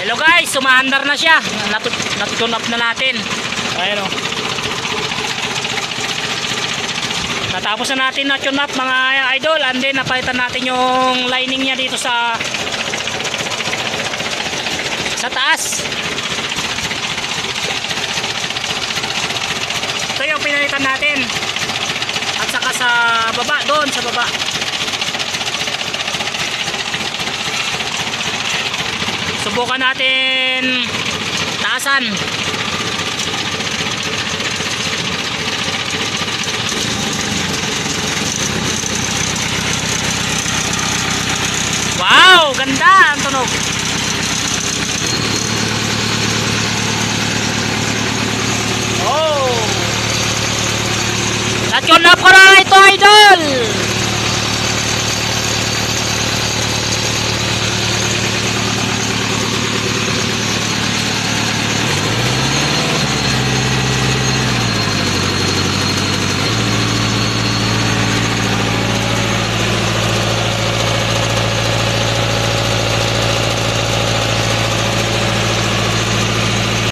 Hello guys, sumaandar na siya. Natut natutune up na natin. Ayan o. Natapos na natin na tune mga idol. And then napalitan natin yung lining niya dito sa sa taas. Ito yung pinalitan natin. At saka sa baba, doon sa baba. Subukan natin taasan. Wow, ganda ang tunog. Oh. Up ko na!